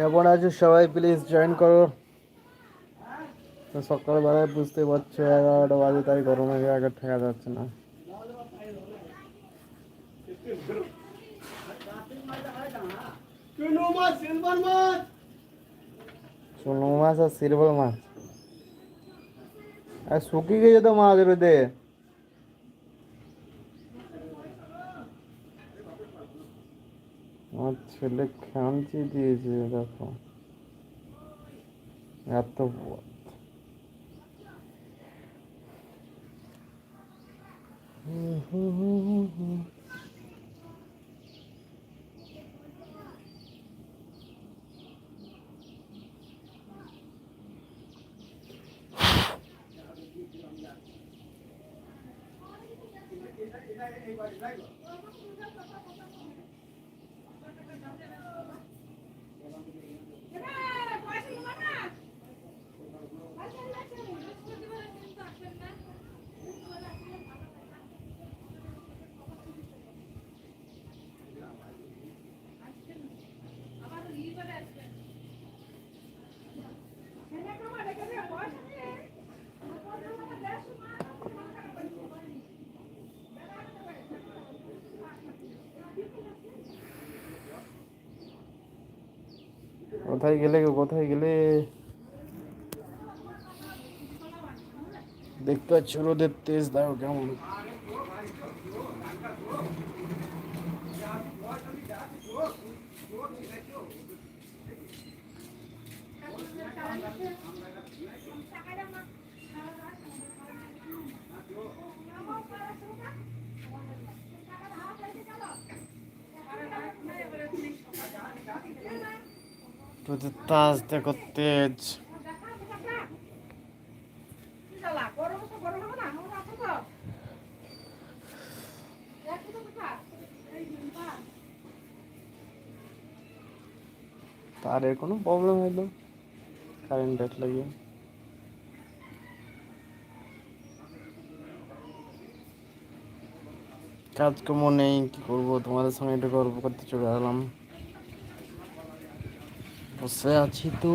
কেমন আছো সবাই? প্লিজ জয়েন করো। তো সকালবেলায় বুঝতে পারছ এগারোটা বাজে তাই গরমে আগে ঠেকা যাচ্ছে না। চুনো মাছ আর সিলভার মাছ। আর শুকিয়ে গেছে তো মাছ রোদে। আমার ছেলে খামচি দিয়েছে দেখো এত বদ। কোথায় গেলে গো কোথায় গেলে? দেখতে পাচ্ছ রোদের তেজ দেখো কেমন? রোদের তাজ দেখো তেজ তারের কোনো প্রবলেম হইল কারেন্টের লাগিয়ে কাজকর্ম নেই কি করব তোমাদের সঙ্গে একটু গল্প করতে চলে এলাম বসে আছি তো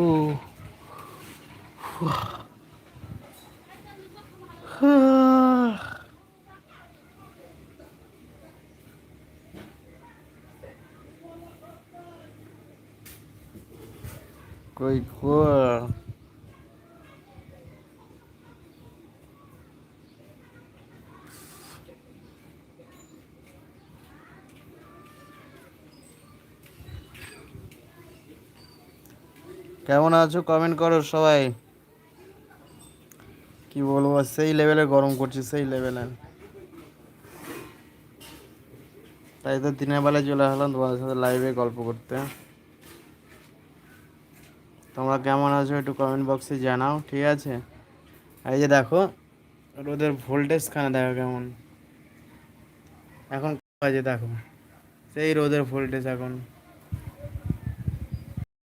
কই গো কেমন আছো? কমেন্ট করো সবাই। কি বলব, সেই লেভেলে গরম করছে, সেই লেভেলে তাই তো দিনের বেলায় চলে আসলাম, তোমাদের সাথে লাইভে গল্প করতে। তোমরা কেমন আছো একটু কমেন্ট বক্সে জানাও, ঠিক আছে? এই যে দেখো, রোদের ভোল্টেজ খানে দেখো কেমন। এখন বাজে দেখো। সেই রোদের ভোল্টেজ এখন।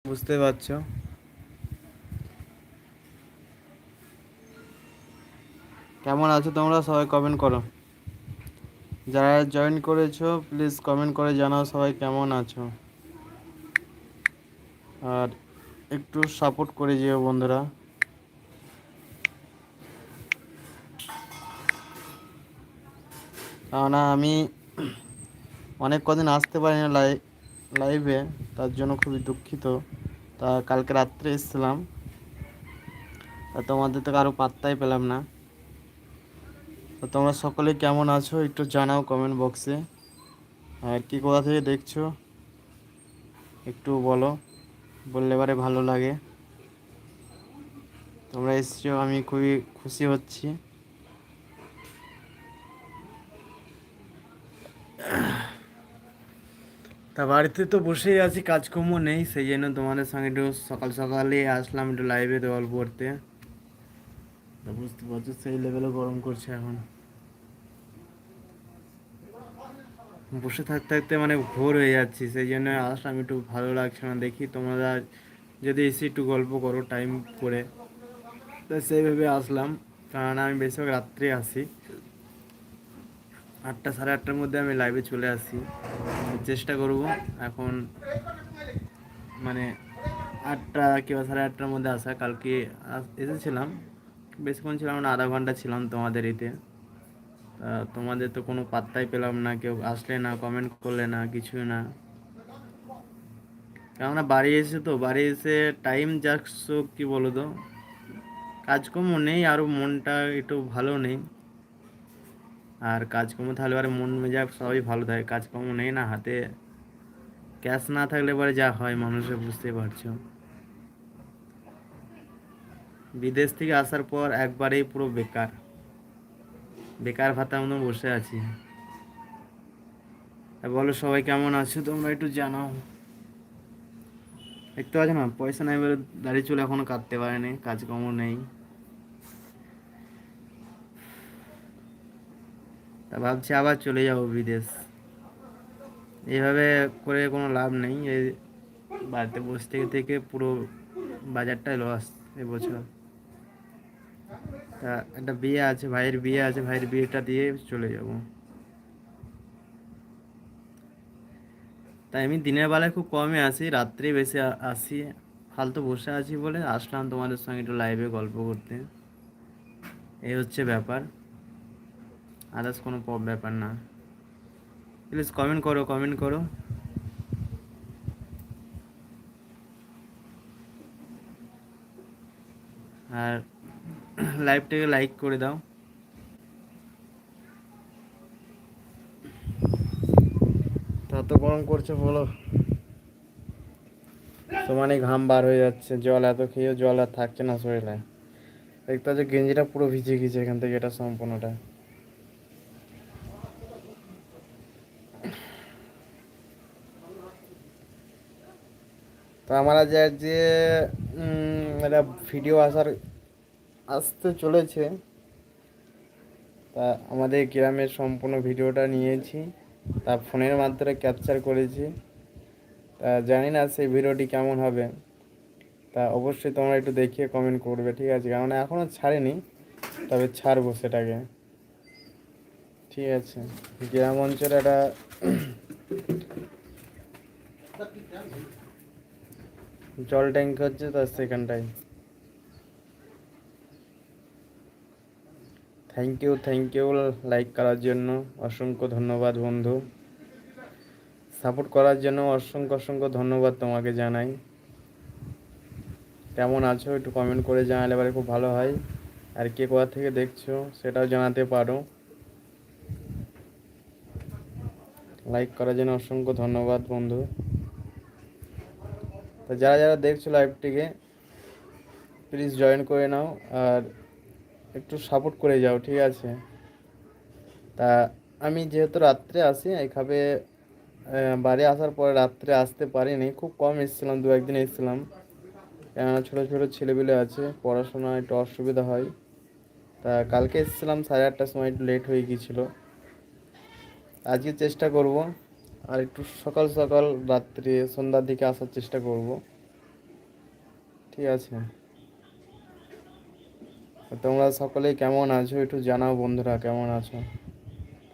বুঝতে পারছ? কেমন আছো তোমরা সবাই কমেন্ট করো। যারা জয়েন করেছ প্লিজ কমেন্ট করে জানাও সবাই কেমন আছো। আর একটু সাপোর্ট করে যেও বন্ধুরা। কেননা আমি অনেক কদিন আসতে পারি না লাই লাইভে তার জন্য খুবই দুঃখিত। তা কালকে রাত্রে এসেছিলাম। তা তোমাদের তো কারও পাত্তাই পেলাম না। তো তোমরা সকলে কেমন আছো একটু জানাও কমেন্ট বক্সে আর কি কোথা থেকে দেখছ? একটু বলো, বললে এবারে ভালো লাগে। তোমরা এসছো, আমি খুবই খুশি হচ্ছি। তা বাড়িতে তো বসেই আছি, কাজকর্ম নেই, সেই জন্য তোমাদের সঙ্গে একটু সকাল সকালে আসলাম, একটু লাইভে গল্প করতে। বুঝতে পারছ, সেই লেভেলে গরম করছে এখন। বসে থাকতে থাকতে মানে ভোর হয়ে যাচ্ছি, সেই জন্য আসলাম একটু ভালো লাগছে না, দেখি তোমরা যদি এসে একটু গল্প করো টাইম করে। তো সেইভাবে আসলাম কারণ আমি বেশিরভাগ রাত্রে আসি আটটা সাড়ে আটটার মধ্যে আমি লাইভে চলে আসি চেষ্টা করব এখন মানে আটটা কিংবা সাড়ে আটটার মধ্যে আসা, কালকে এসেছিলাম। বেশিক্ষণ ছিলাম না, আধা ঘণ্টা ছিলাম তোমাদের এতে। তা তোমাদের তো কোনো পাত্তাই পেলাম না, কেউ আসলে না কমেন্ট করলে না, কিছুই না। কেননা বাড়ি এসে তো, বাড়ি এসে টাইম যাচ্ছ কি বলো তো কাজকর্ম নেই আরও মনটা একটু ভালো নেই। আর কাজকর্ম থাকলে এবারে মন মেজাজ সবই ভালো থাকে, কাজকর্ম নেই না, হাতে ক্যাশ না থাকলে পরে যা হয় মানুষের বুঝতে পারছ। বিদেশ থেকে আসার পর একবারেই পুরো বেকার। বেকার ভাতার মতো বসে আছি। বলো সবাই কেমন আছো? তোমরা একটু জানাও। দেখতে পাচ্ছ না, পয়সা নাই বলে দাড়ি চুল এখনও কাটতে পারেনি, কাজকর্ম নেই। তা ভাবছি আবার চলে যাব বিদেশ। এইভাবে করে কোনো লাভ নেই, এই বাড়িতে বসে থেকে থেকে পুরো বাজারটাই লস এবছর। তা একটা বিয়ে আছে, ভাইয়ের বিয়ে আছে, ভাইয়ের বিয়েটা দিয়ে চলে যাব। তাই আমি দিনের বেলায় খুব কমই আসি, রাত্রে বেশি আসি, ফালতু বসে আছি বলে আসলাম তোমাদের সঙ্গে একটু লাইভে গল্প করতে। এই হচ্ছে ব্যাপার। আদার্স কোনো ব্যাপার না। প্লিজ কমেন্ট করো কমেন্ট করো। আর লাইভটাকে লাইক করে দাও। তত গরম করছে বলো। সমানে ঘাম বার হয়ে যাচ্ছে, জল এত খেয়েও জল আর থাকছে না শরীরে। দেখতে হচ্ছে গেঞ্জিটা পুরো ভিজে গেছে এখান থেকে, এটা সম্পূর্ণটা। তো আমরা যে যে একটা ভিডিও আসার আসতে চলেছে। তা আমাদের গ্রামের সম্পূর্ণ ভিডিওটা নিয়েছি। তা ফোনের মাধ্যমে ক্যাপচার করেছি। তা জানি না সেই ভিডিওটি কেমন হবে। তা অবশ্যই তোমরা একটু দেখিয়ে কমেন্ট করবে, ঠিক আছে? কারণ এখনও ছাড়েনি, তবে ছাড়বো সেটাকে। ঠিক আছে। গ্রাম অঞ্চলে একটা জল ট্যাঙ্ক হচ্ছে তার সেখানটায়। Thank you thank you like করার জন্য। অসংখ্য ধন্যবাদ, বন্ধু। সাপোর্ট করার জন্য অসংখ্য অসংখ্য ধন্যবাদ তোমাকে জানাই। কেমন আছো একটু কমেন্ট করে জানালে এবারে খুব ভালো হয়। আর কে কোথা থেকে দেখছ সেটাও জানাতে পারো। লাইক করার জন্য অসংখ্য ধন্যবাদ, বন্ধু। তো যারা যারা দেখছ লাইভটিকে প্লিজ জয়েন করে নাও। আর একটু সাপোর্ট করে যাও, ঠিক আছে? তা আমি যেহেতু রাত্রে আসি এইভাবে বাড়ি আসার পরে রাত্রে আসতে পারিনি। খুব কম এসেছিলাম, দু একদিন এসেছিলাম। কেননা ছোটো ছোটো ছেলেপিলে আছে পড়াশোনা একটু অসুবিধা হয়। তা কালকে এসেছিলাম, সাড়ে আটটার সময় একটু লেট হয়ে গিয়েছিল। আজকে চেষ্টা করব, আর একটু সকাল সকাল রাত্রে সন্ধ্যার দিকে আসার চেষ্টা করব। ঠিক আছে? তোমরা সকলেই কেমন আছো? একটু জানাও বন্ধুরা, কেমন আছো?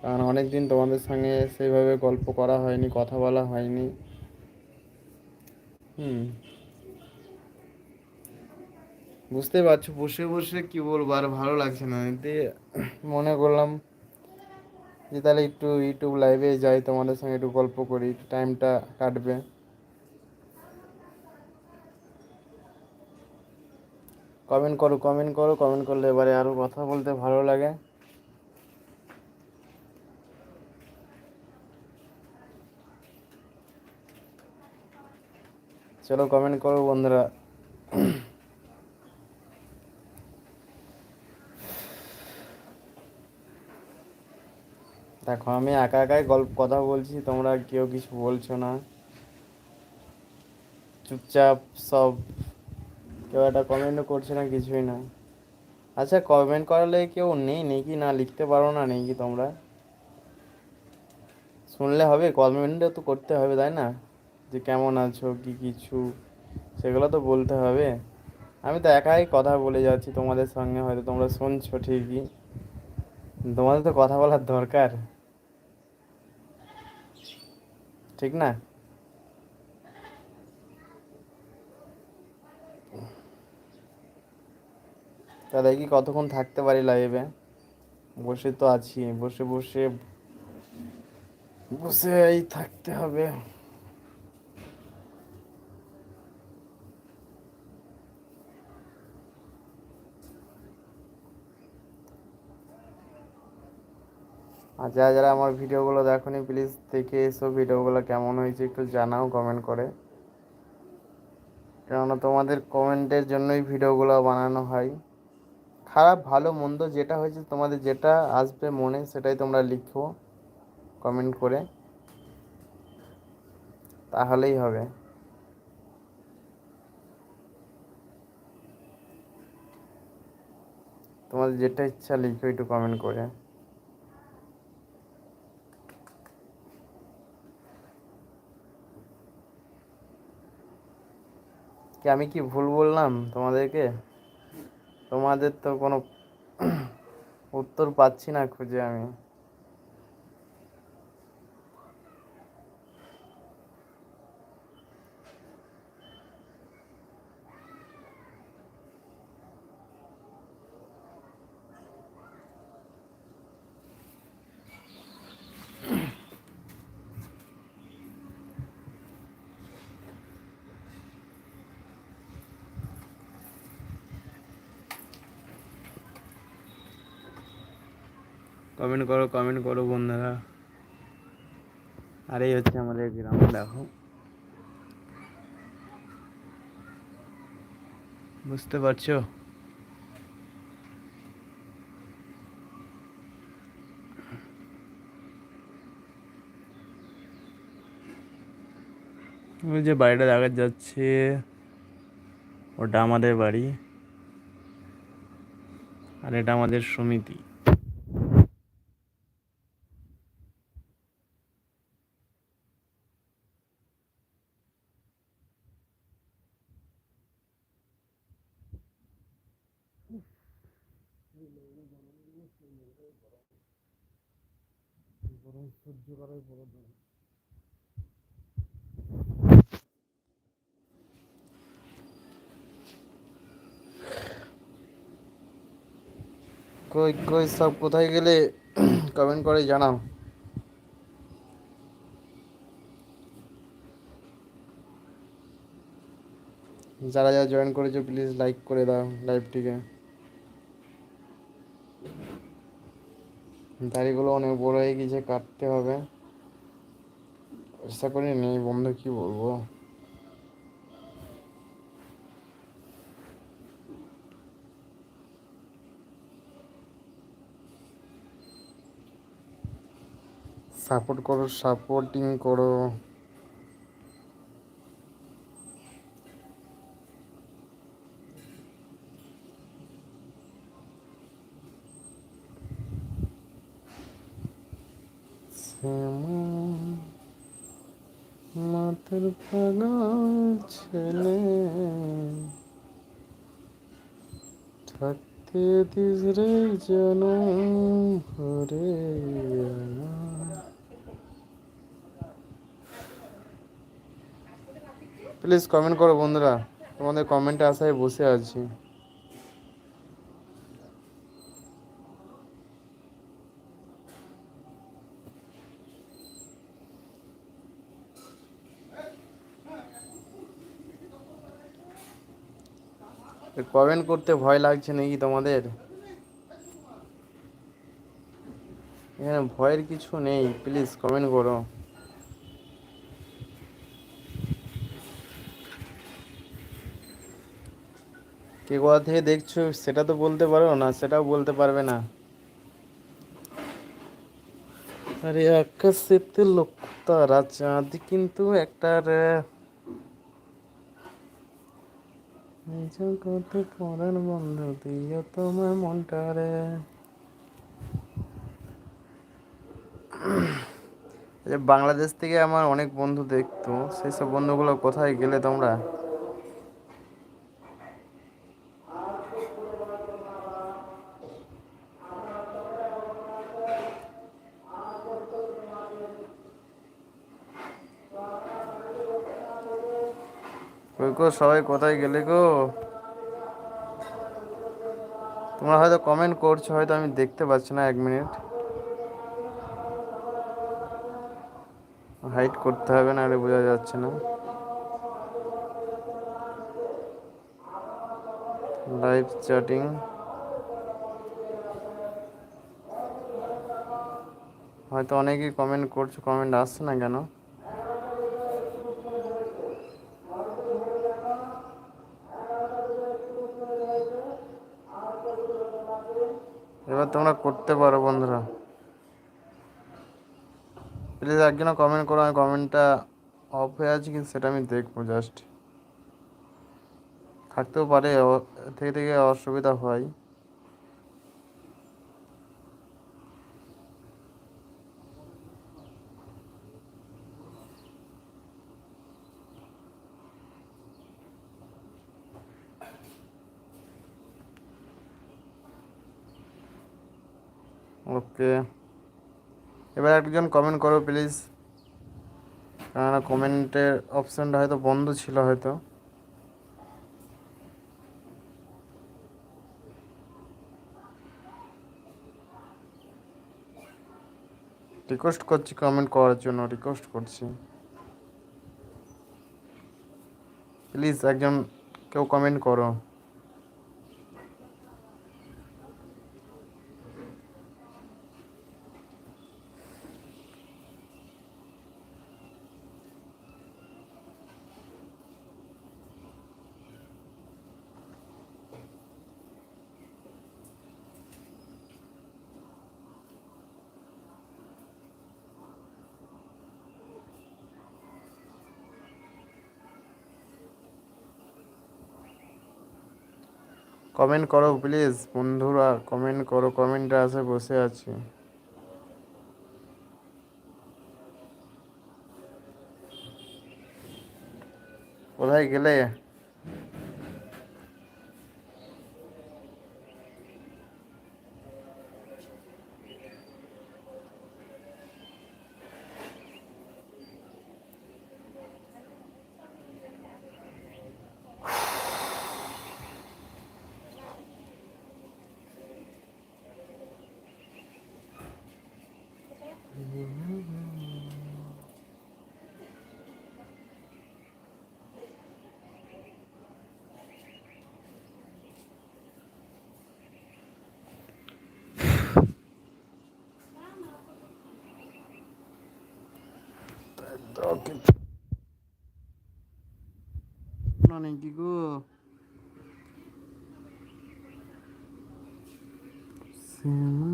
কারণ অনেক দিন তোমাদের সঙ্গে সেইভাবে গল্প করা হয়নি, কথা বলা হয়নি। হুম। বুঝতে পারছ, বসে বসে কি বলব, আর ভালো লাগছে না। এতে মনে করলাম যে তাহলে একটু ইউটিউব লাইভে যাই, তোমাদের সঙ্গে একটু গল্প করি, একটু টাইমটা কাটবে। কমেন্ট করো কমেন্ট করো কমেন্ট করলে এবারে আরও কথা বলতে ভালো লাগে। চলো কমেন্ট করো বন্ধুরা। দেখো, আমি একা একাই গল্প, কথা বলছি, তোমরা কেউ কিছু বলছো না। চুপচাপ সব কেউ একটা কমেন্টও করছে না, কিছুই না। আচ্ছা কমেন্ট করালে কেউ নেই নেই কি? না, লিখতে পারো না, নেই কি তোমরা? শুনলে হবে কমেন্টও তো করতে হবে, তাই না? যে কেমন আছো, কি কিছু, সেগুলো তো বলতে হবে। আমি তো একাই কথা বলে যাচ্ছি তোমাদের সঙ্গে, হয়তো তোমরা শুনছো ঠিকই। তোমাদের তো কথা বলার দরকার। ঠিক না? তা দেখি কতক্ষণ থাকতে পারি লাইভে বসে তো আছি, বসে বসে বসে এই থাকতে হবে। আর যারা যারা আমার ভিডিওগুলো দেখোনি প্লিজ দেখে এসো ভিডিওগুলো কেমন হয়েছে, একটু জানাও কমেন্ট করে। কেননা তোমাদের কমেন্টের জন্যই ভিডিওগুলো বানানো হয়। খারাপ, ভালো, মন্দ যেটা হয়েছে, তোমাদের যেটা আসবে মনে, সেটাই তোমরা লিখো কমেন্ট করে। তাহলেই হবে। তোমাদের যেটা ইচ্ছা লিখো একটু কমেন্ট করে। কি আমি কি ভুল বললাম তোমাদেরকে? তোমাদের তো কোনো উত্তর পাচ্ছি না খুঁজে আমি। কমেন্ট করো কমেন্ট করো বন্ধুরা। আর এই হচ্ছে আমাদের গ্রাম, দেখো। বুঝতে পারছ? ওই যে বাড়িটা দেখা যাচ্ছে, ওটা আমাদের বাড়ি। আর এটা আমাদের সমিতি। সহ্য করাই বড় কই কই, সব কোথায় গেলে? কমেন্ট করে জানাও। যারা যারা জয়েন করেছ প্লিজ লাইক করে দাও লাইভটিকে দাড়িগুলো অনেক বড় হয়ে গেছে, কাটতে হবে। চেষ্টা করি, নেই বন্ধু, কি বলব? সাপোর্ট করো সাপোর্টিং করো। থাকতে দিস রে প্লিজ কমেন্ট করো বন্ধুরা। তোমাদের কমেন্টে আশায় বসে আছি। কমেন্ট করতে ভয় লাগছে নাকি তোমাদের? এখানে ভয়ের কিছু নেই প্লিজ কমেন্ট করো। কে কোথা থেকে দেখছ সেটা তো বলতে পারো না, সেটাও বলতে পারবে না। আরে আকাশেতে লক্ষ তারা চাঁদ, কিন্তু একটা রে জগতে বন্ধু দিও তোমার মনটা রে। বাংলাদেশ থেকে আমার অনেক বন্ধু দেখতো, সেই সব বন্ধুগুলো কোথায় গেলে তোমরা? কই গো, সবাই কোথায় গেলে গো? তোমরা হয়তো কমেন্ট করছ, হয়তো আমি দেখতে পাচ্ছি না এক মিনিট হাইট করতে হবে না আরে বোঝা যাচ্ছে না। লাইভ চ্যাটিং হয়তো অনেকেই কমেন্ট করছ কমেন্ট আসছে না কেন এবার তোমরা করতে পারো বন্ধুরা। প্লিজ একজন কমেন্ট করো, আমি কমেন্টটা অফ হয়ে আছে কিন্তু সেটা আমি দেখব জাস্ট থাকতেও পারে থেকে থেকে অসুবিধা হয়। ওকে। এবার একজন কমেন্ট করো প্লিজ কেননা কমেন্টের অপশানটা হয়তো বন্ধ ছিল হয়তো। রিকোয়েস্ট করছি কমেন্ট করার জন্য রিকোয়েস্ট করছি। প্লিজ একজন কেউ কমেন্ট করো। কমেন্ট করো প্লিজ বন্ধুরা কমেন্ট করো কমেন্টে আছে বসে আছি। কোথায় গেলে? নাকি গো শ্যামা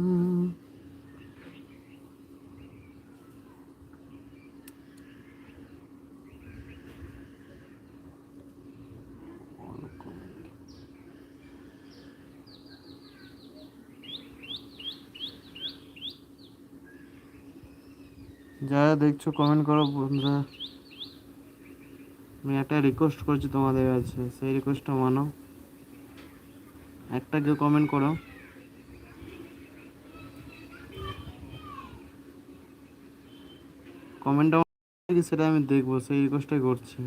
যারা দেখছ কমেন্ট করো বন্ধুরা। আমি একটা রিকোয়েস্ট করছি তোমাদের কাছে, সেই রিকোয়েস্টটা মানো। একটা কেউ কমেন্ট করো। কমেন্টটা সেটা আমি দেখব, সেই রিকোয়েস্টটাই করছি।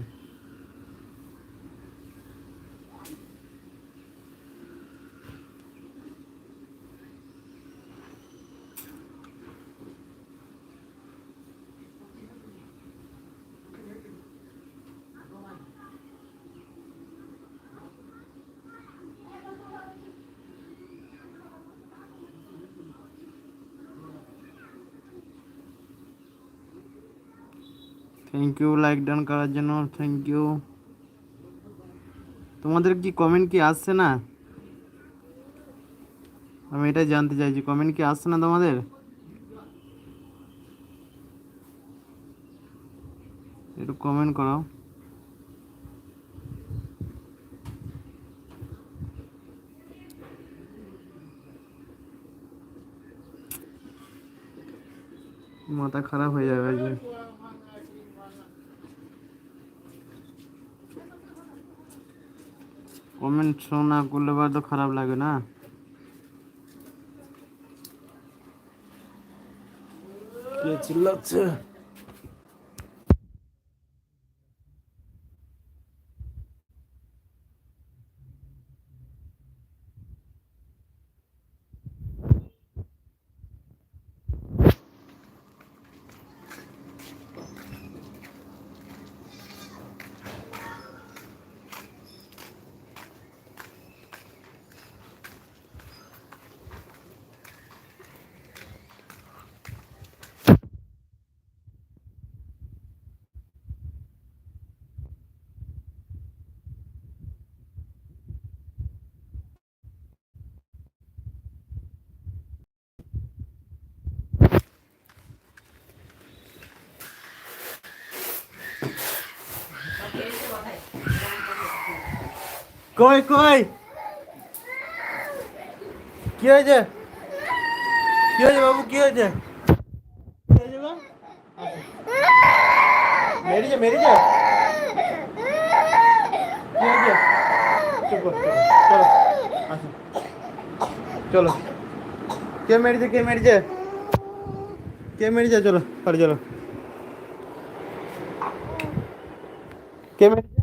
থ্যাংক ইউ লাইক ডান করার জন্য থ্যাংক ইউ তোমাদের কি কমেন্ট কি আসছে না? আমি এটাই জানতে চাইছি কমেন্ট কি আসছে না তোমাদের? একটু কমেন্ট করো মাথা খারাপ হয়ে যাবে কমেন্ট শো না করলে বা তো খারাপ লাগে না। চিল্লাচ্ছে? কই কই কি হয়েছে কি হয়েছে বাবু কি হয়েছে কি হয়েছে গো? মেরেছে মেরেছে কি হয়েছে চুপ কর, চলো আসো চলো কে মেরেছে কে মেরেছে কে মেরেছে চলো বাড়ি চলো কে মেরেছে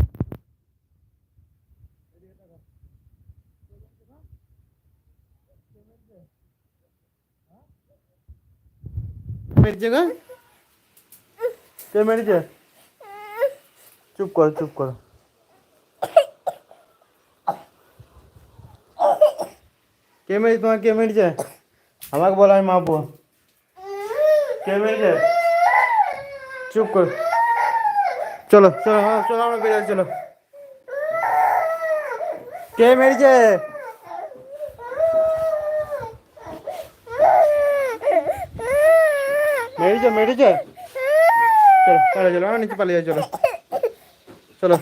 মেরেছে গো কে মেরেছে চুপ করো চুপ করো কে মেরেছে তোমার কে মেরেছে আমাকে বলো আমি মাপবো কে মেরেছে চুপ কর চলো চলো হ্যাঁ চলো আমরা বেরিয়ে চলো কে মেরেছে মেরেছে মেরেছে? চলো চলো চলো, আমার নিচে পালিয়ে চলো। চলো।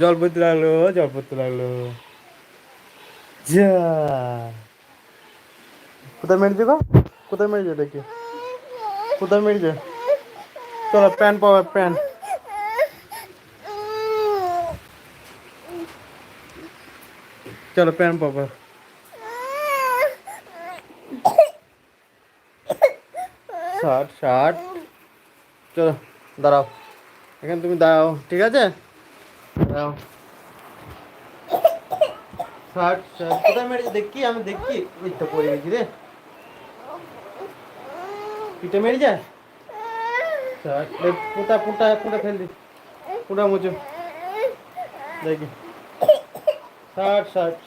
জল পড়তে লাগল জল পড়তে লাগল যা। কোথায় মেরেছে গো? কোথায় মেরেছে দেখি। কোথায় মেরেছে? চলো, প্যান্ট পাওয়া, প্যান্ট। চলো প্যান্ট পাবো শার্ট শার্ট। চলো, দাঁড়াও। এখানে তুমি দাঁড়াও, ঠিক আছে? দাঁড়াও। Shirt shirt. কোথায় মেরেছে? দেখি, আমি দেখি। ওই তো পড়ে গেছি রে। পিঠে শার্ট। এই পুঁটা পুঁটা পুঁটা ফেল দি। পুঁটা মুচো দেখি। শার্ট শার্ট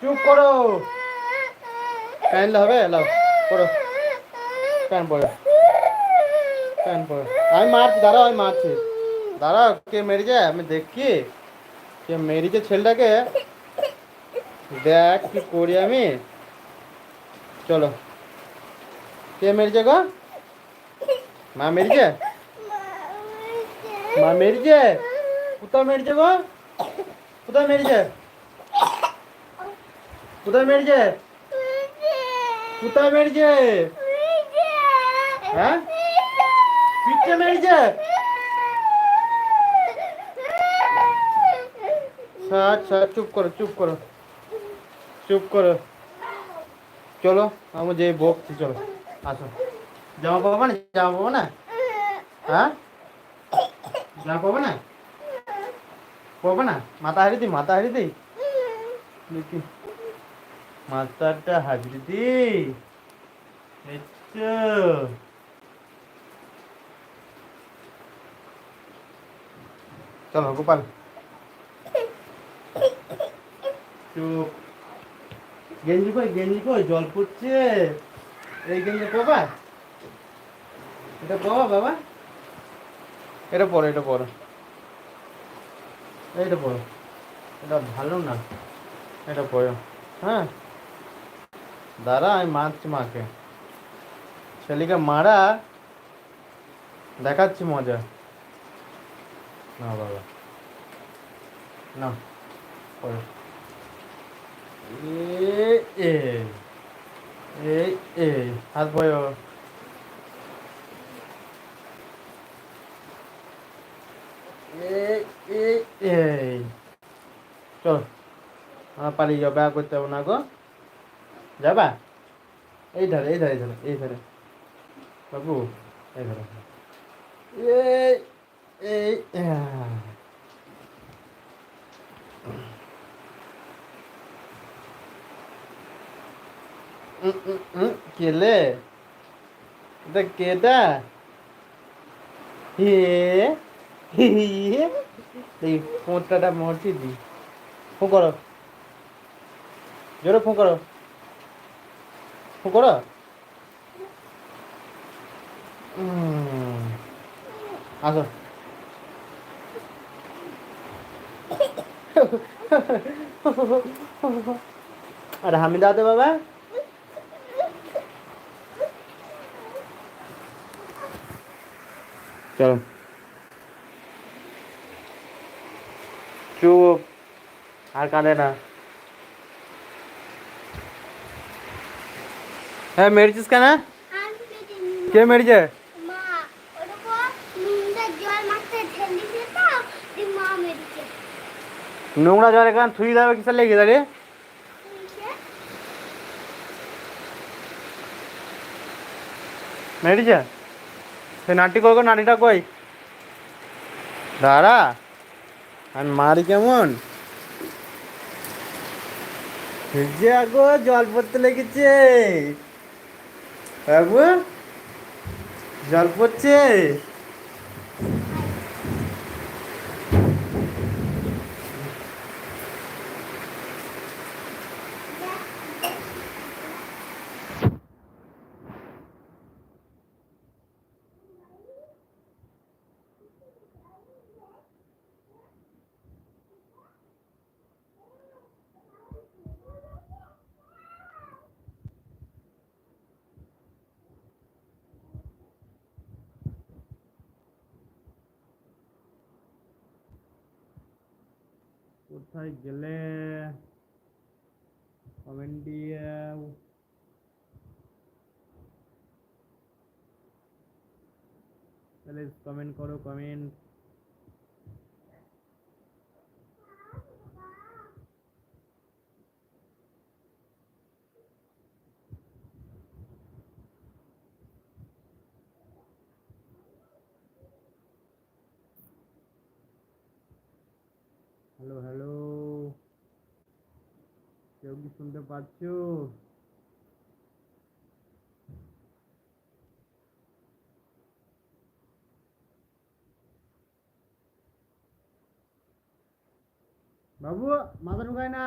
চুপ করো। প্যান্ট হবে? লাও পড়ো প্যান্ট পড়ো প্যান্ট পড়ো আমি মারছি, দাঁড়াও, আমি মারছি। দাঁড়াও, কে মেরেছে? আমি দেখি কে মেরেছে ছেলেটাকে? দেখ কি করি আমি। চলো। কে মেরেছে গো? মা মেরেছে? মা মেরেছে? কোথায় মেরেছে গো? কোথায় মেরেছে? কোথায় মেরেছে? কোথায় মেরেছে? হ্যাঁ? পিঠে মেরেছে? আচ্ছা চুপ করো চুপ করো। চুপ করো। চলো, আমি যে বকছি, চলো। আসো। জামা পাবো না জামা পাবো না হ্যাঁ? জামা পাবো না পাবো না মাথা হারি দিই, মাথা হারি দিই। মাথাটা হাজিরি দি একটু চলো গোপাল। চুপ। গেঞ্জি কই গেঞ্জি কই জল পড়ছে। এই গেঞ্জি পাবা এটা পাবা বাবা। এটা পড়ো এটা পড়ো এইটা পড়ো এটা ভালো না। এটা পড়ো হ্যাঁ। দাঁড়া, আমি মারছি মাকে। ছেলেকে মারা। দেখাচ্ছি মজা। না, বাবা। না পড়ো এ এ এ হাত বয় এই। চল, আমার পালিয়ে যাও ব্যাগ করতে হবে না গো। যাবা? এই ধারে এই ধারে এই ধারে এই ধারে। বাবু, এই ধারে। এই কেলে? এটা কেটা হে হে। এই ফোঁটাটা মরছি দি। ফোঁ করো। জোরে ফোঁ করো। ফোঁ করো। আসো। আরে হামি দাদা বাবা? চলো। চুপ। আর কাঁদে না। হ্যাঁ মেরেছিস কেন? কে মেরেছে? নোংরা জল এখানে থুই দেবে কিসের লেগে দাঁড়িয়ে? মেরেছে? সে নাটি কই নাটিটা কই? দাঁড়া। আর মারি কেমন? যে আগো জল পড়তে লেগেছে। আগো জল পড়ছে। কোথায় গেলে? কমেন্ট তাহলে কমেন্ট করো কমেন্ট হ্যালো হ্যালো কেউ কি শুনতে পাচ্ছ? বাবু মাথা ঢুকায় না?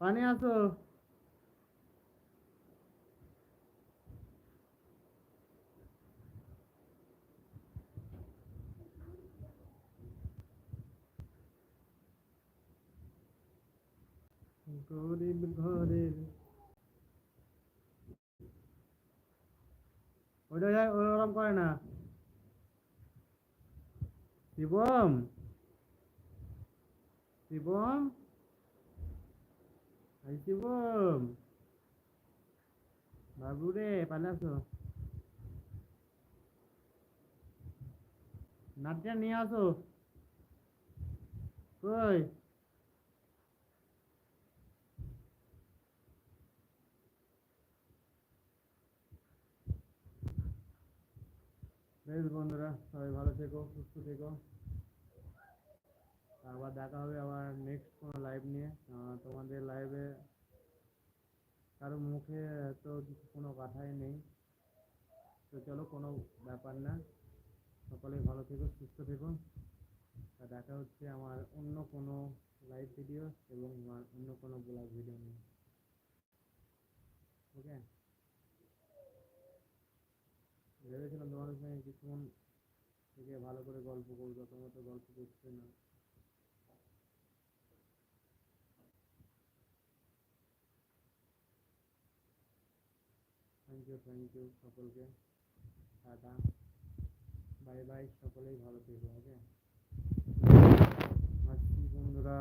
পানি আসো গরিব ঘরের যায় করে না। শিবম? শিবম? এই শিবম? বাবু রে পালে আসো। নাটটা নিয়ে আসো। কই? বেশ বন্ধুরা, সবাই ভালো থেকো, সুস্থ থেকো। আবার দেখা হবে আবার নেক্সট কোনো লাইভ নিয়ে। তোমাদের লাইভে কারও মুখে তো কোনো কথাই নেই। তো চলো, কোনো ব্যাপার না। সকলেই ভালো থেকো, সুস্থ থেকো। আর দেখা হচ্ছে আমার অন্য কোনো লাইভ ভিডিও এবং আমার অন্য কোনো ব্লগ ভিডিও নিয়ে। ওকে ভেবেছিলাম তোমাদের সঙ্গে কিছুক্ষণ থেকে ভালো করে গল্প করব তোমরা তো গল্প করছে না। থ্যাংক ইউ থ্যাংক ইউ সকলকে। টাটা। বাই বাই সকলেই ভালো থেকো ওকে বন্ধুরা।